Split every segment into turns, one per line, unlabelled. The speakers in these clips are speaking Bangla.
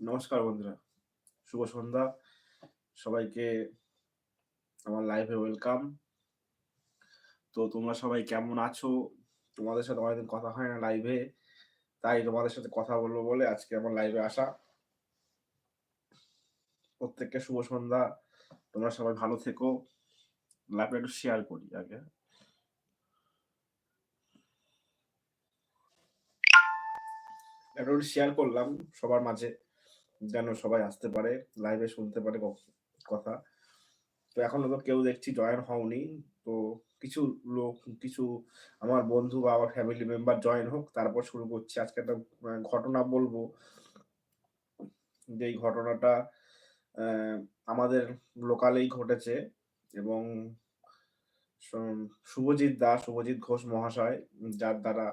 নমস্কার বন্ধুরা, শুভ সন্ধ্যা। সবাইকে আমার লাইভে ওয়েলকাম তো তোমরা সবাই কেমন আছো? তোমাদের সাথে অনেকদিন কথা হয় না লাইভে তাই তোমাদের সাথে কথা বলব বলে আজকে আমার লাইভে আসা। প্রত্যেককে শুভ সন্ধ্যা। তোমরা সবাই ভালো থেকো। লাইভটা একটু শেয়ার করি আগে। একটু শেয়ার করলাম সবার মাঝে। যেন সবাই আসতে পারে লাইভে শুনতে পারে কথা। তো এখনও তো কেউ দেখছি জয়েন হওনি। তো কিছু লোক, কিছু আমার বন্ধু বা আমার ফ্যামিলি মেম্বার জয়েন হোক, তারপর শুরু করছি। আজকে একটা ঘটনা বলব। যে ঘটনাটা আমাদের লোকালেই ঘটেছে এবং শুভজিৎ দাস, শুভজিৎ ঘোষ মহাশয়, যার দ্বারা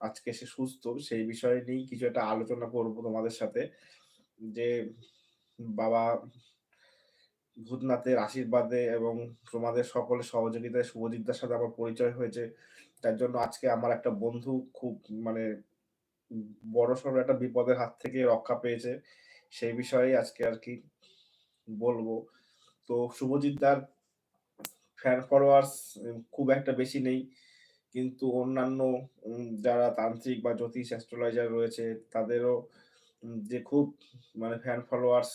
আজকে সে সুস্থ, সেই বিষয় নিয়েই কিছু একটা আলোচনা করব তোমাদের সাথে। যে বাবা ভূতনাথের আশীর্বাদে এবং তোমাদের সকলের সহযোগিতায় শুভজিৎদার সাথে আমার পরিচয় হয়েছে। তার জন্য আজকে আমার একটা বন্ধু খুব মানে বড় সড় একটা বিপদের হাত থেকে রক্ষা পেয়েছে। সেই বিষয়ে আজকে আর কি বলব। তো শুভজিৎদার ফ্যান ফলোয়ার্স খুব একটা বেশি নেই। কিন্তু অন্যান্য যারা তান্ত্রিক বা জ্যোতিষ অ্যাস্ট্রোলজার রয়েছে, তাদেরও যে খুব মানে ফ্যান ফলোয়ার্স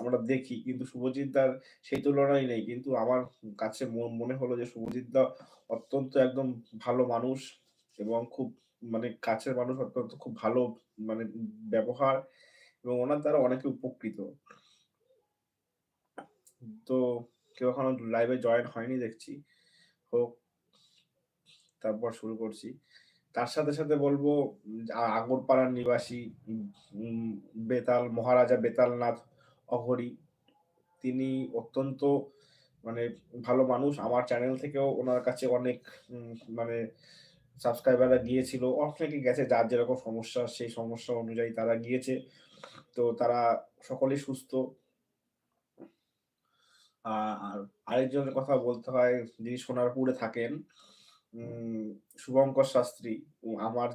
আমরা দেখি, কিন্তু শুভজিৎ দার সেই তুলনায় নেই। কিন্তু আমার কাছে মনে হলো যে শুভজিৎ দা অত্যন্ত একদম ভালো মানুষ এবং খুব মানে কাছের মানুষ, অত্যন্ত খুব ভালো মানে ব্যবহার এবং ওনার দ্বারা অনেকে উপকৃত। তো কেউ এখনও লাইভে জয়েন হয়নি দেখছি। হোক, তারপর শুরু করছি। তার সাথে সাথে বলব আগরপাড়ার নিবাসী বেতাল, মহারাজা বেতালনাথ অঘরি। তিনি অত্যন্ত মানে ভালো মানুষ। আমার চ্যানেল থেকেও ওনার কাছে অনেক মানে সাবস্ক্রাইবাররা গিয়েছিল। অনেকে গেছে, যার যেরকম সমস্যা, সেই সমস্যা অনুযায়ী তারা গিয়েছে। তো তারা সকলেই সুস্থ। আর আরেকজনের কথা বলতে হয়, যিনি সোনারপুরে থাকেন শুভঙ্কর শাস্ত্রী আমার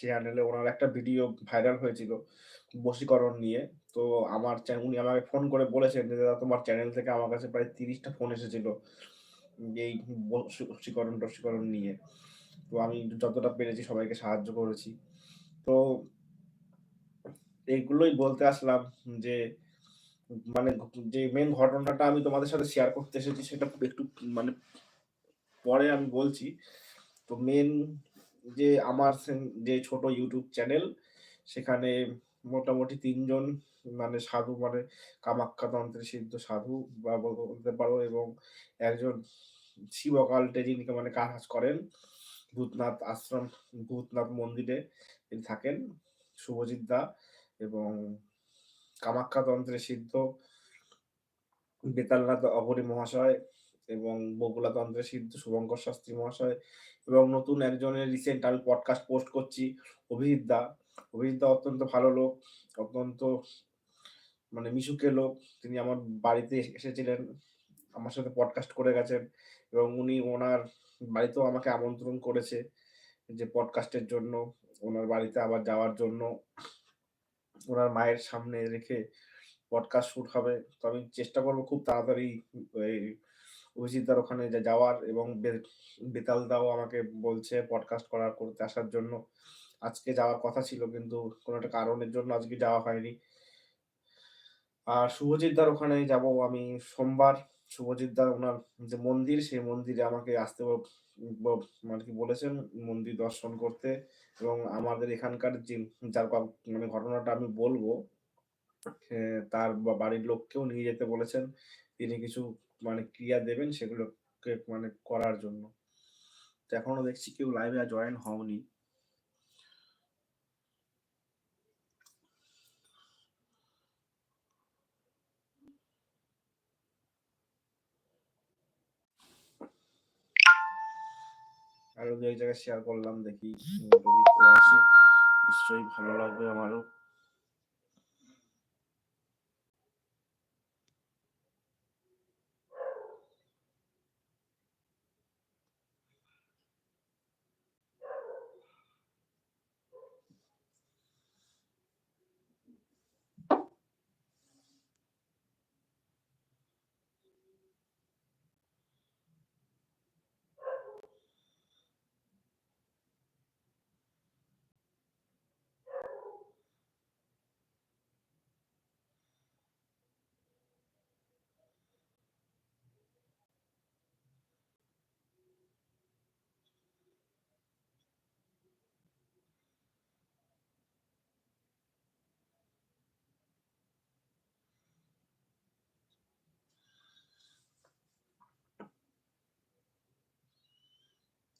চ্যানেলে ওনার একটা ভিডিও ভাইরাল হয়েছিল বশীকরণ নিয়ে। তো আমার উনি আমাকে ফোন করে বলেছেন যে, দাদা, তোমার চ্যানেল থেকে আমার কাছে প্রায় তিরিশটা ফোন এসেছিল এই বশীকরণ টসীকরণ নিয়ে। তো আমি যতটা পেরেছি সবাইকে সাহায্য করেছি। তো এইগুলোই বলতে আসলাম যে মানে যে মেন ঘটনাটা আমি তোমাদের সাথে শেয়ার করতে এসেছি, সেটা একটু মানে পরে আমি বলছি, তো মেন যে আমার যে ছোট ইউটিউব চ্যানেল সেখানে মোটামুটি তিনজন মানে সাধু মানে কামাক্কা তন্ত্রের সিদ্ধ সাধু বা বলতে পারো, এবং একজন শিবকাল যিনি মানে কাজ করেন, ভূতনাথ আশ্রম, ভূতনাথ মন্দিরে তিনি থাকেন, শুভজিৎ দা, এবং কামাখ্যা তন্ত্রের সিদ্ধ বেতালনাথ, অঘরী মহাশয় এবং বগুলা তন্ত্রের সিদ্ধ শুভঙ্কর শাস্ত্রী মহাশয় এবং নতুন একজনের রিসেন্ট আমি পডকাস্ট পোস্ট করছি, অভিজিৎ দা। অভিজিৎ দা অত্যন্ত ভালো লোক, অত্যন্ত মানে মিশুকে লোক। তিনি আমার বাড়িতে এসেছিলেন, আমার সাথে পডকাস্ট করে গেছেন এবং উনি ওনার বাড়িতেও আমাকে আমন্ত্রণ করেছে যে পডকাস্টের জন্য, ওনার বাড়িতে আবার যাওয়ার জন্য। ওনার মায়ের সামনে রেখে পডকাস্ট শুট হবে। তো আমি চেষ্টা করব খুব তাড়াতাড়ি অভিজিৎদার ওখানে যাওয়ার এবং বেতাল দাও আমাকে বলছে পডকাস্ট করার করতে আসার জন্য। আজকে যাওয়ার কথা ছিল কিন্তু কোনো একটা কারণের জন্য আজকে যাওয়া হয়নি। আর শুভজিৎদার ওখানে যাব আমি সোমবার। শুভজিৎদার ওনার যে মন্দির, সেই মন্দিরে আমাকে আসতে মানে কি বলেছেন, মন্দির দর্শন করতে এবং আমাদের এখানকার যে, যার মানে ঘটনাটা আমি বলব তার বাড়ির লোককেও নিয়ে যেতে বলেছেন। তিনি কিছু মানে ক্রিয়া দেবেন সেগুলোকে মানে করার জন্য। তো এখনও দেখছি কেউ লাইভে জয়েন হওনি। আরও দু এক জায়গায় শেয়ার করলাম, দেখি নিশ্চয়ই ভালো লাগবে আমারও।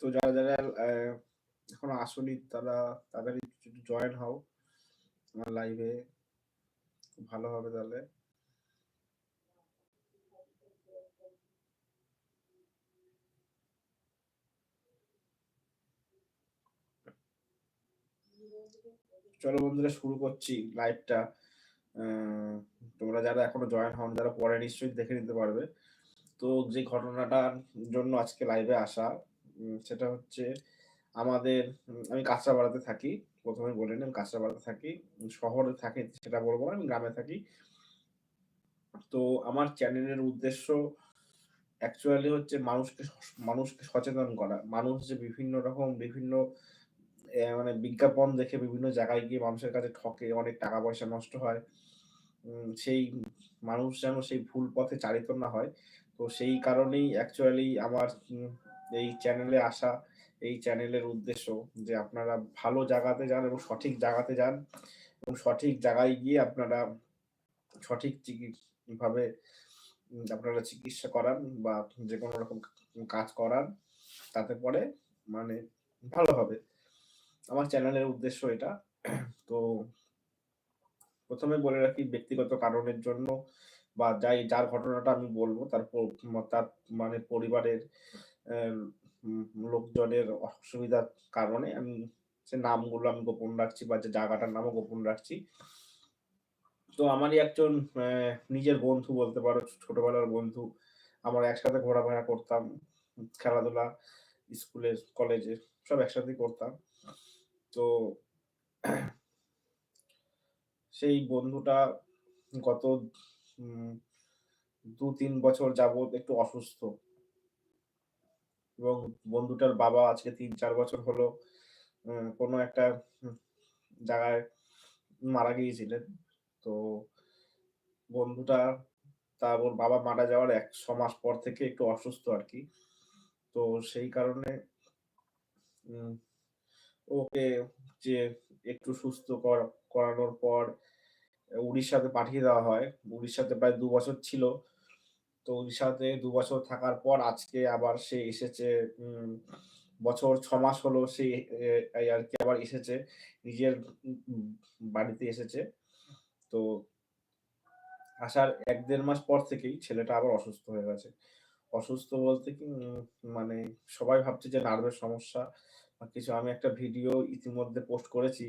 তো যারা, যারা এখনও আসোনি তারা তাড়াতাড়ি যদি জয়েন হও আমার লাইভে ভালো হবে তাহলে। চলো বন্ধুরা শুরু করছি লাইভটা। তোমরা যারা এখনও জয়েন হওনি যারা পরে নিশ্চয়ই দেখে নিতে পারবে। তো যে ঘটনাটার জন্য আজকে লাইভে আসা সেটা হচ্ছে আমাদের আমি কাঁচরাপাড়াতে থাকি। প্রথমে বলে নিই আমি কাঁচরাপাড়াতে থাকি। শহরে থাকি সেটা বলব না, আমি গ্রামে থাকি। তো আমার চ্যানেলের উদ্দেশ্য অ্যাকচুয়ালি হচ্ছে মানুষকে মানুষকে সচেতন করা। মানুষ যে বিভিন্ন রকম বিভিন্ন মানে বিজ্ঞাপন দেখে বিভিন্ন জায়গায় গিয়ে মানুষের কাছে ঠকে, অনেক টাকা পয়সা নষ্ট হয়। সেই মানুষ যেন সেই ভুল পথে চালিত না হয়। তো সেই কারণেই অ্যাকচুয়ালি আমার এই চ্যানেলে আসা। এই চ্যানেলের উদ্দেশ্য যে আপনারা ভালো জায়গাতে যান এবং সঠিক জায়গাতে যান এবং সঠিক জায়গায় গিয়ে আপনারা সঠিক চিকি ভাবে আপনারা চিকিৎসা করান বা যে কোনো রকম কাজ করান। তাতে পরে মানে ভালো হবে। আমার চ্যানেলের উদ্দেশ্য এটা। তো প্রথমে বলে রাখি ব্যক্তিগত কারণের জন্য বা যাই, যার ঘটনাটা আমি বলব, তার তার মানে পরিবারের লোকজনের অসুবিধার কারণে আমি সে নামগুলো আমি গোপন রাখছি বা যে জায়গাটার নামও গোপন রাখছি। তো আমারই একজন নিজের বন্ধু বলতে পারো, ছোটবেলার বন্ধু। আমরা একসাথে ঘোরাফেরা করতাম। খেলাধুলা স্কুলে, কলেজে সব একসাথেই করতাম। তো সেই বন্ধুটা গত দু ২-৩ বছর যাবৎ একটু অসুস্থ। এবং বন্ধুটার বাবা আজকে ৩-৪ বছর হলো কোনো একটা জায়গায় মারা গিয়েছিলেন। তো বন্ধুটা, তার ওর বাবা মারা যাওয়ার এক, ছ মাস পর থেকে একটু অসুস্থ আর কি তো সেই কারণে ওকে যে একটু সুস্থ কর, করানোর পর, উড়িষ্যাতে পাঠিয়ে দেওয়া হয়। উড়িষ্যাতে প্রায় দু বছর ছিল। তো উড়িষ্যাতে দু বছর থাকার পর আজকে আবার সে এসেছে বছর ছ মাস হলো সে আর কি আবার এসেছে। নিজের বাড়িতে এসেছে। তো আসার এক দেড় মাস পর থেকেই ছেলেটা আবার অসুস্থ হয়ে গেছে। অসুস্থ বলতে কি মানে সবাই ভাবছে যে নার্ভের সমস্যা কিছু। আমি একটা ভিডিও ইতিমধ্যে পোস্ট করেছি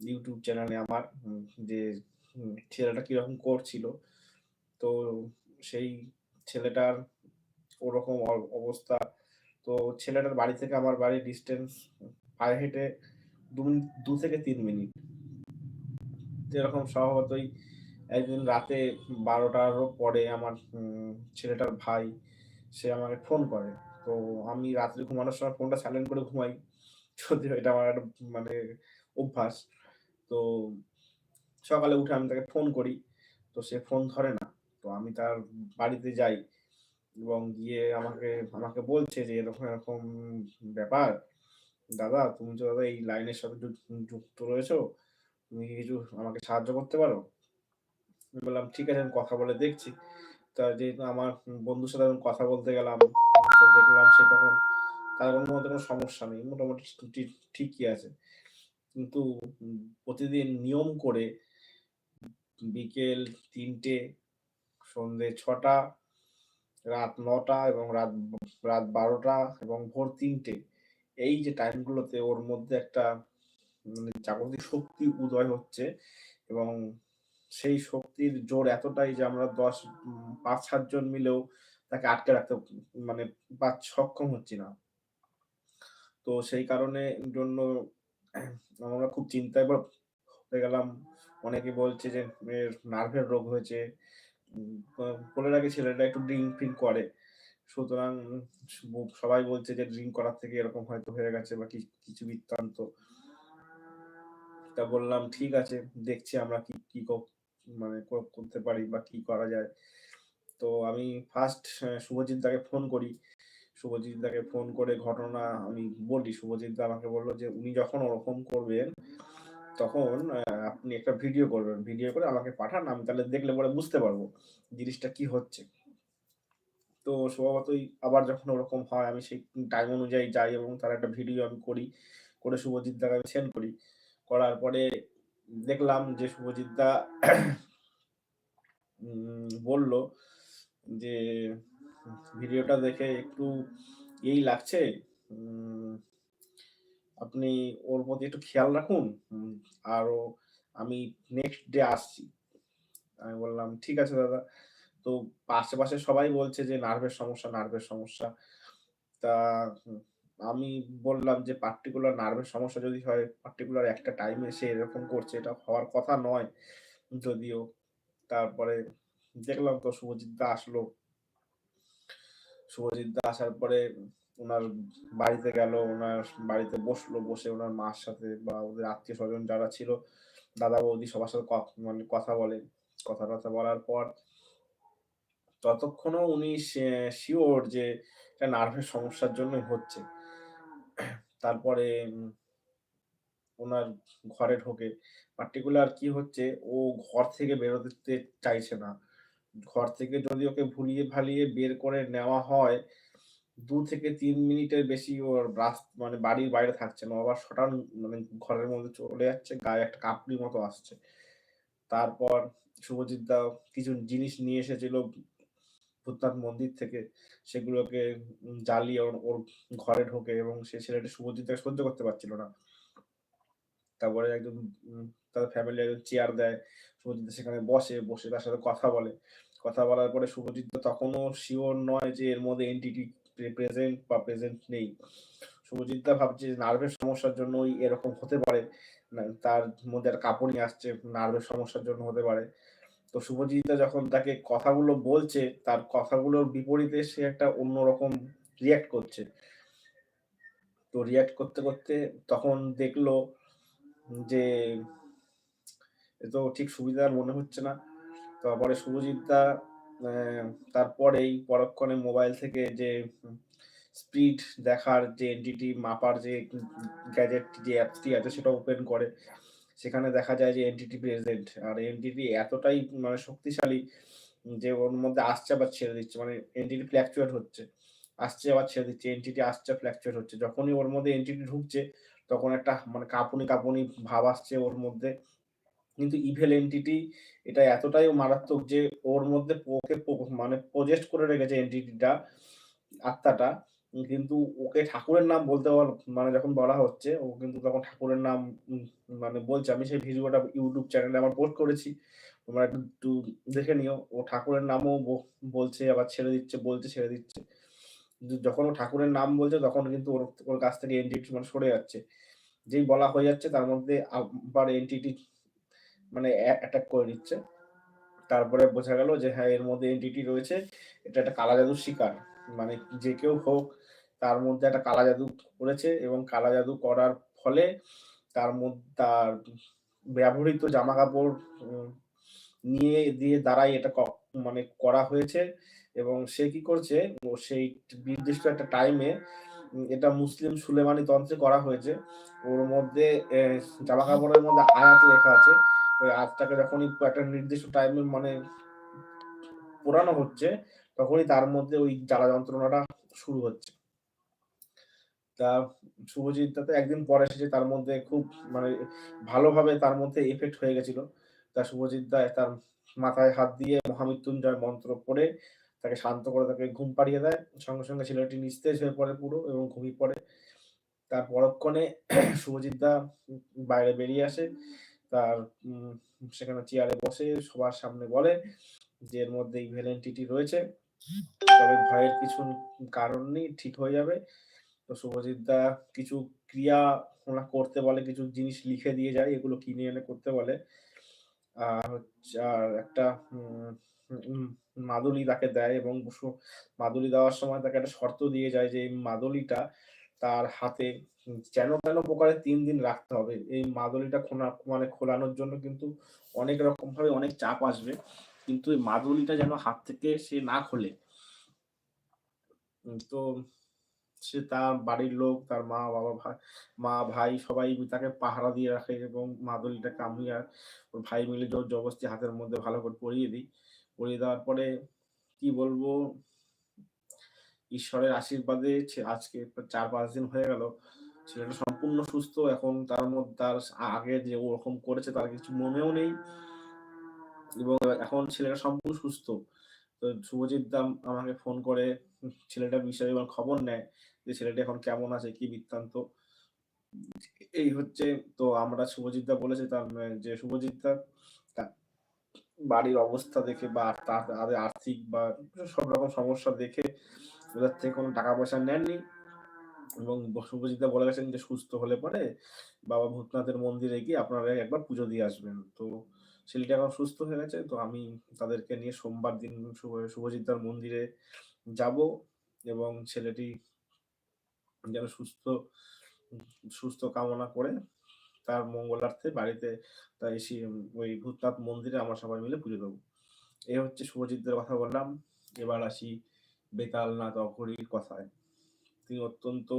ইউটিউব চ্যানেলে আমার যে ছেলেটা কীরকম করছিল। তো সেই ছেলেটার ওরকম অবস্থা। তো ছেলেটার বাড়ি থেকে আমার বাড়ির ডিসট্যান্স পায়ে হেঁটে দু ২ থেকে তিন মিনিট। যেরকম স্বভাবতই একদিন রাতে ১২টারও পরে আমার ছেলেটার ভাই, সে আমাকে ফোন করে। তো আমি রাত্রে ঘুমানোর সময় ফোনটা সাইলেন্ট করে ঘুমাই। যদিও এটা আমার একটা মানে অভ্যাস। তো সকালে উঠে আমি তাকে ফোন করি। তো সে ফোন ধরে না। তো আমি তার বাড়িতে যাই এবং গিয়ে আমাকে আমাকে বলছে যে এরকম, এরকম ব্যাপার। দাদা তুমি তো দাদা এই লাইনের সাথে যুক্ত রয়েছো। তুমি কি কিছু আমাকে সাহায্য করতে পারো? বললাম, "ঠিক আছে আমি কথা বলে দেখছি।" তা যেহেতু আমার বন্ধুর সাথে আমি কথা বলতে গেলাম, দেখলাম সে তখন তার কোনো মধ্যে কোনো সমস্যা নেই। মোটামুটি ঠিকই আছে। কিন্তু প্রতিদিন নিয়ম করে বিকেল ৩টে, সন্ধ্যে ছটা, রাত নটা এবং রাত রাত ১২টা এবং ভোর তিনটে এই যে টাইম গুলোতে ওর মধ্যে একটা মানে জাগতিক শক্তি উদয় হচ্ছে এবং সেই শক্তির জোর এতটাই যে আমরা ১০ উম ৫-৭ মিলেও তাকে আটকে রাখতে মানে পা সক্ষম হচ্ছি না। তো সেই কারণে জন্য আমরা খুব চিন্তায় গেলাম। অনেকে বলছে যে নার্ভের রোগ হয়েছে। বলে রাখি ছেলেটা একটু ড্রিঙ্ক ফিংক করে। সুতরাং সবাই বলছে যে ড্রিঙ্ক করার থেকে এরকম হয়তো হয়ে গেছে বা কিছু বৃত্তান্ত। তা বললাম ঠিক আছে দেখছি আমরা কি, কি মানে করতে পারি বা কি করা যায়। তো আমি ফার্স্ট শুভজিৎ দাকে ফোন করি। শুভজিৎ দাকে ফোন করে ঘটনা আমি বলি। শুভজিৎ দা আমাকে বলল যে উনি যখন ওরকম করবেন তখন আপনি একটা ভিডিও করবেন। ভিডিও করে আমাকে পাঠান আমি তাহলে দেখলে পরে বুঝতে পারব জিনিসটা কি হচ্ছে। তো স্বভাবতই আবার যখন ওরকম হয় আমি সেই টাইম অনুযায়ী যাই এবং তার একটা ভিডিও আমি করি। করে শুভজিৎ দাকে আমি সেন্ড করি। করার পরে দেখলাম যে শুভজিৎ দা বলল যে, "ভিডিওটা দেখে একটু এই লাগছে। আপনি ওর প্রতি একটু খেয়াল রাখুন। উম আরও আমি নেক্সট ডে আসছি।" আমি বললাম, "ঠিক আছে দাদা।" তো আশেপাশে সবাই বলছে যে নার্ভের সমস্যা, নার্ভের সমস্যা। তা আমি বললাম যে, "পার্টিকুলার নার্ভের সমস্যা যদি হয়, পার্টিকুলার একটা টাইমে সে এরকম করছে, এটা হওয়ার কথা নয় যদিও।" তারপরে দেখলাম তো শুভজিৎ দা আসলো। শুভজিৎ দা আসার পরে উনার বাড়িতে গেল, ওনার বাড়িতে বসল, বসে ওনার মার সাথে বা ওদের আত্মীয় স্বজন যারা ছিল, দাদা-বৌদি সবার সাথে মানে কথা বলে। কথা-টথা বলার পর ততক্ষণও উনি শিওর যে এটা নার্ভের সমস্যার জন্যই হচ্ছে। তারপরে ওনার ঘরে ঢোকে। পার্টিকুলার কি হচ্ছে, ও ঘর থেকে বেরোতে চাইছে না। ঘর থেকে যদি ওকে ভুলিয়ে-ভালিয়ে বের করে নেওয়া হয়, ২ থেকে তিন মিনিটের বেশি ওর রাস মানে বাড়ির বাইরে থাকছে না। আবার সডন মানে ঘরের মধ্যে চলে যাচ্ছে, গায়ে একটা কাপুরির মতো আসছে। তারপর শুভজিৎ দা কিছু জিনিস নিয়ে এসেছিল ভূতনাথ মন্দির থেকে। সেগুলোকে জ্বালিয়ে ওর ঘরে ঢোকে এবং সে ছেলেটা শুভজিৎ দাকে সহ্য করতে পারছিল না। তারপরে একজন তার ফ্যামিলি একজন চেয়ার দেয়। শুভজিৎ দা সেখানে বসে, বসে তার সাথে কথা বলে। কথা বলার পরে শুভজিৎ দা তখনও শিওর নয় যে এর মধ্যে এন্টিটি প্রেজেন্ট বা প্রেজেন্ট নেই। শুভজিৎ দা ভাবছে নার্ভের সমস্যার জন্যই এরকম হতে পারে। তার মধ্যে আর কাঁপুনি আসছে, নার্ভের সমস্যার জন্য হতে পারে। তো শুভজিৎ দা যখন তাকে কথাগুলো বলছে, তার কথাগুলোর বিপরীতে সে একটা অন্যরকম রিঅ্যাক্ট করছে। তো রিঅ্যাক্ট করতে, করতে তখন দেখল যে এ তো ঠিক সুবিধার মনে হচ্ছে না। তারপরে শুভজিৎ দা তারপরেই পরক্ষণে মোবাইল থেকে যে স্পিড দেখার যে এনটিটি মাপার যে গ্যাজেট যে অ্যাপসটি আছে সেটা ওপেন করে। সেখানে দেখা যায় যে এনটিটি প্রেজেন্ট। আর এনটিটি এতটাই মানে শক্তিশালী যে ওর মধ্যে আসছে আবার ছেড়ে দিচ্ছে। মানে এনটিটি ফ্ল্যাকচুয়েট হচ্ছে। আসছে আবার ছেড়ে দিচ্ছে। এনটিটি আসছে ফ্ল্যাকচুয়েট হচ্ছে। যখনই ওর মধ্যে এনটিটি ঢুকছে তখন একটা মানে কাঁপুনি, কাঁপুনি ভাব আসছে ওর মধ্যে। কিন্তু ইভেল এন্টিটি এটা এতটাই মারাত্মক যে ওর মধ্যে ওকে মানে পজেসড করে রেখেছে এন্টিটিটা, আত্মাটা। কিন্তু ওকে ঠাকুরের নাম বলতে বল মানে যখন বলা হচ্ছে, ও কিন্তু তখন ঠাকুরের নাম মানে বলছে। আমি সেই ভিডিওটা ইউটিউব চ্যানেলে আমার পোস্ট করেছি। তোমরা একটু দেখে নিও। ও ঠাকুরের নামও বলছে আবার ছেড়ে দিচ্ছে, বলছে ছেড়ে দিচ্ছে। যখন ও ঠাকুরের নাম বলছে তখন কিন্তু ওর ওর কাছ থেকে এন্টিটি মানে সরে যাচ্ছে। যেই বলা হয়ে যাচ্ছে তার মধ্যে আবার এন্টিটি মানে অ্যাটাক করে নিচ্ছে। তারপরে বোঝা গেল যে হ্যাঁ, এর মধ্যে এন্টিটি রয়েছে। এটা একটা কালা জাদুর শিকার। মানে যে কেউ হোক তার মধ্যে একটা কালা জাদু করেছে এবং কালা জাদু করার ফলে তার মধ্যে তার ব্যবহৃত জামাকাপড় উম নিয়ে দিয়ে দ্বারাই এটা মানে করা হয়েছে এবং সে কি করছে সেই নির্দিষ্ট একটা টাইমে এটা মুসলিম সুলেমানি তন্ত্রে করা হয়েছে। ওর মধ্যে জামা কাপড়ের মধ্যে আয়াত লেখা আছে। আয়াতটাকে যখনই একটা নির্দিষ্ট টাইমে মানে পোড়ানো হচ্ছে, তখনই তার মধ্যে ওই জ্বালা যন্ত্রণাটা শুরু হচ্ছে। তা শুভজিৎ তো একদিন পরে এসেছে তার মধ্যে খুব মানে ভালোভাবে তার মধ্যে এফেক্ট হয়ে গেছিল। তা শুভজিৎ দা তার মাথায় হাত দিয়ে মহামৃত্যুঞ্জয় মন্ত্র পড়ে তাকে শান্ত করে তাকে ঘুম পাড়িয়ে দেয়। সঙ্গে, সঙ্গে ছেলেটি নিস্তেজ হয়ে পড়ে পুরো এবং ঘুমিয়ে পড়ে। তার পরক্ষণে শুভজিৎ দা বাইরে বেরিয়ে আসে। তার সেখানে চেয়ারে বসে সবার সামনে বলে যে, "এর মধ্যে ইভিল এন্টিটি রয়েছে। তবে ভয়ের কিছু কারণ নেই, ঠিক হয়ে যাবে।" তো শুভজিৎ দা কিছু ক্রিয়া ওনা করতে বলে, কিছু জিনিস লিখে দিয়ে যায়। এগুলো কিনে এনে করতে বলে। আর একটা মাদুলি তাকে দেয় এবং মাদুলি দেওয়ার সময় তাকে একটা শর্ত দিয়ে যায় যে, এই মাদুলিটা তার হাতে যেন তেন প্রকারে ৩ দিন রাখতে হবে। এই মাদুলিটা খোনা মানে খোলানোর জন্য কিন্তু অনেক রকম ভাবে অনেক চাপ আসবে। কিন্তু এই মাদুলিটা যেন হাত থেকে সে না খোলে। তো সে তার বাড়ির লোক, তার মা, বাবা, ভাই মা, ভাই সবাই তাকে পাহারা দিয়ে রাখে এবং মাদুলিটাকে আমি আর ওর ভাই মিলে জোর জবরদস্তি হাতের মধ্যে ভালো করে পরিয়ে দিই। পরিয়ে দেওয়ার পরে কি বলব ঈশ্বরের আশীর্বাদে আজকে চার ৪-৫ দিন হয়ে গেল। ছেলেটা সম্পূর্ণ সুস্থ। এখন তার মধ্যে তার আগে যে ওরকম করেছে তার কিছু মনেও নেই। এবং এখন ছেলেটা সম্পূর্ণ সুস্থ। তো শুভজিৎ দাম আমাকে ফোন করে ছেলেটার বিষয়ে খবর নেয় যে ছেলেটা এখন কেমন আছে, কি বৃত্তান্ত। এই হচ্ছে তো আমরা শুভজিৎ দা বলেছে তার যে শুভজিৎ দা বাড়ির অবস্থা দেখে বা তাদের আর্থিক বা সব রকম সমস্যা দেখে ওদের থেকে কোনো টাকা পয়সা নেননি। এবং ব বলে গেছেন যে সুস্থ হলে পরে বাবা ভূতনাথের মন্দিরে গিয়ে আপনারা একবার পুজো দিয়ে আসবেন। তো ছেলেটা এখন সুস্থ হয়ে গেছে। তো আমি তাদেরকে নিয়ে সোমবার দিন শুভ শুভজিৎ দার মন্দিরে যাব এবং ছেলেটি যেন সুস্থ সুস্থ কামনা করে তার মঙ্গলার্থে বাড়িতে তা এসে ওই ভূতনাথ মন্দিরে আমরা সবাই মিলে পুজো দেবো এই হচ্ছে শুভজিৎ কথা বললাম। এবার আসি বেতালনাথ অঘরীর কথায়। তিনি অত্যন্ত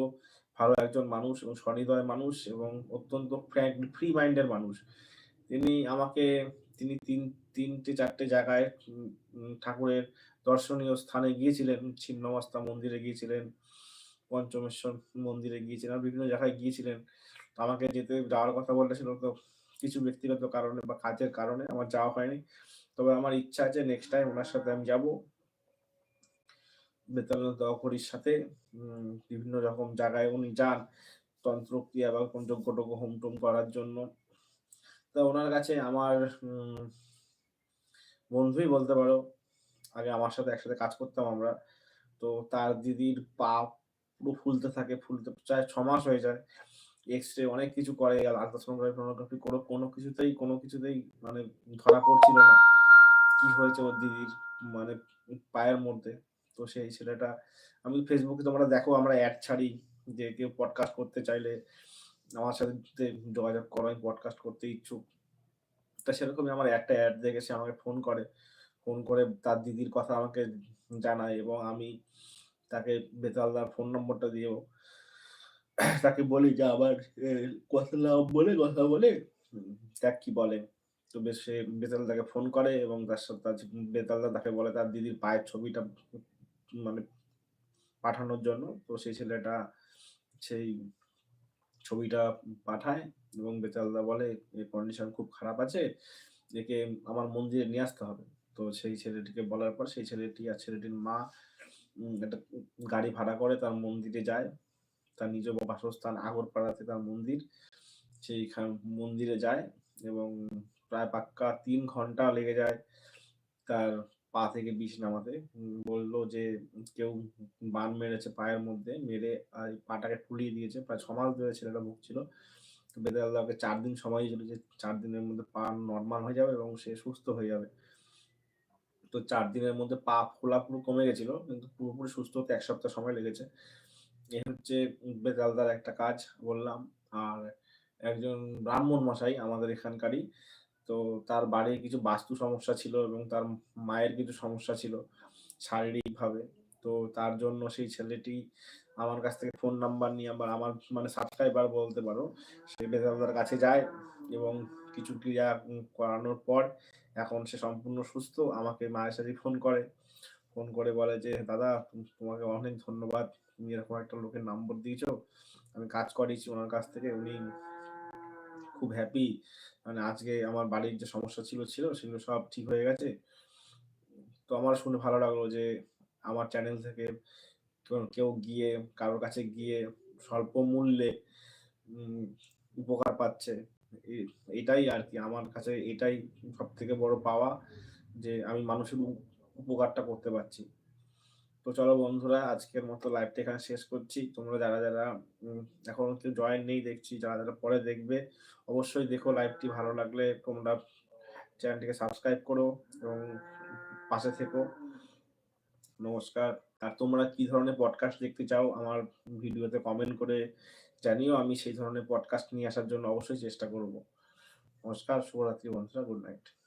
ভালো একজন মানুষ এবং সহৃদয় মানুষ এবং অত্যন্ত ফ্র্যাঙ্ক ফ্রি মাইন্ডের মানুষ। তিনি আমাকে তিনি তিন তিনটে চারটে জায়গায় ঠাকুরের দর্শনীয় স্থানে গিয়েছিলেন। ছিন্নমস্তা মন্দিরে গিয়েছিলেন, পঞ্চমেশ্বর মন্দিরে গিয়েছিলেন, বিভিন্ন জায়গায় গিয়েছিলেন। আমাকে যেতে যাওয়ার কথা বলেছিল তো কিছু ব্যক্তিগত কারণে বা কাজের কারণে আমার যাওয়া হয়নি। তবে আমার ইচ্ছা আছে নেক্সট টাইম ওনার সাথে আমি যাব। বেতালনাথ অঘরীর সাথে বিভিন্ন রকম জায়গায় উনি যান। তন্ত্রক্রিয়া বা কোন যজ্ঞ-টজ্ঞ, হোম-টোম করার জন্য। তো ওনার কাছে আমার বন্ধুই বলতে পারো। আগে আমার সাথে একসাথে কাজ করতাম আমরা। তো তার দিদির পা পুরো ফুলতে থাকে, ফুলতে প্রায় ছ মাস হয়ে যায়। এক্স-রে অনেক কিছু করে, আল্ট্রাসোনোগ্রাফি টোনোগ্রাফি করে কোনো কিছুতেই কোনো কিছুতেই মানে ধরা পড়ছিল না। কি হয়েছে ওর দিদির মানে পায়ের মধ্যে। তো সেই ছেলেটা, আমি ফেসবুকে তোমরা দেখো, আমরা অ্যাড ছাড়ি যে কেউ পডকাস্ট করতে চাইলে আমার সাথে যোগাযোগ করো। আমি পডকাস্ট করতে ইচ্ছুক। তা সেরকমই আমার একটা অ্যাড দেখে সে আমাকে ফোন করে। ফোন করে তার দিদির কথা আমাকে জানায় এবং আমি তাকে বেতালদার ফোন নম্বরটা দিয়েও তাকে বলি যে আবার কথা না বলে, কথা বলে দেখ কি বলে। তো বেশ সে বেতালদাকে ফোন করে এবং তার সাথে বেতালদা তাকে বলে, তার দিদির পায়ের ছবিটা মানে পাঠানোর জন্য। তো সেই ছেলেটা সেই ছবিটা পাঠায় এবং বেতালদা বলে এর কন্ডিশন খুব খারাপ আছে। একে আমার মন্দিরে নিয়ে আসতে হবে। তো সেই ছেলেটিকে বলার পর সেই ছেলেটি আর ছেলেটির মা একটা গাড়ি ভাড়া করে তার মন্দিরে যায়। তার নিজ বাসস্থান আগরপাড়াতে তার মন্দির। সেইখান মন্দিরে যায় এবং প্রায় পাক্কা তিন ঘণ্টা লেগে যায় তার পা থেকে বিষ নামাতে। বলল যে কেউ বান মেরেছে পায়ের মধ্যে, মেরে পাটাকে ফুলিয়ে দিয়েছে। প্রায় ৬ মাস ধরে ছেলেটা ভুগছিল। বেতালদা ওকে ৪ দিন সময় দিয়েছিল যে চার দিনের মধ্যে পা নর্মাল হয়ে যাবে এবং সে সুস্থ হয়ে যাবে। তো চার দিনের মধ্যে পা ফোলা পুরো কমে গেছিল। কিন্তু পুরোপুরি সুস্থ হতে এক সপ্তাহ সময় লেগেছে। এই হচ্ছে উম বেতালদার একটা কাজ বললাম। আর একজন ব্রাহ্মণ মশাই আমাদের এখানকারই। তো তার বাড়ির কিছু বাস্তু সমস্যা ছিল এবং তার মায়ের কিছু সমস্যা ছিল শারীরিকভাবে। তো তার জন্য সেই ছেলেটি আমার কাছ থেকে ফোন নাম্বার নিয়ে আবার আমার মানে সাবস্ক্রাইবার বলতে পারো। সে বেতালদার কাছে যায় এবং কিছু ক্রিয়া করানোর পর এখন সে সম্পূর্ণ সুস্থ। আমাকে মায়ের সাঝেই ফোন করে। ফোন করে বলে যে, "দাদা তোমাকে অনেক ধন্যবাদ। তুমি এরকম একটা লোকের নম্বর দিয়েছ। আমি কাজ করিয়েছি ওনার কাছ থেকে। উনি খুব হ্যাপি। মানে আজকে আমার বাড়ির যে সমস্যা ছিল, ছিল সেগুলো সব ঠিক হয়ে গেছে।" তো আমার শুনে ভালো লাগল যে আমার চ্যানেল থেকে কেউ গিয়ে কারোর কাছে গিয়ে স্বল্প মূল্যে উপকার পাচ্ছে। এটাই আরকি আমার কাছে এটাই সব থেকে বড় পাওয়া যে আমি মানুষের উপকারটা করতে পারছি। তো চলো বন্ধুরা আজকের মতো লাইভটা এখানে শেষ করছি। তোমরা যারা, যারা এখন কেউ জয়েন নেই দেখছি, যারা, যারা পরে দেখবে অবশ্যই দেখো লাইভটি ভালো লাগলে তোমরা চ্যানেলটিকে সাবস্ক্রাইব করো এবং পাশে থেকো। নমস্কার। আর তোমরা কি ধরনের পডকাস্ট দেখতে চাও আমার ভিডিওতে কমেন্ট করে জানিও। আমি সেই ধরনের পডকাস্ট নিয়ে আসার জন্য অবশ্যই চেষ্টা করব। নমস্কার, শুভরাত্রি বন্ধুরা। Good night.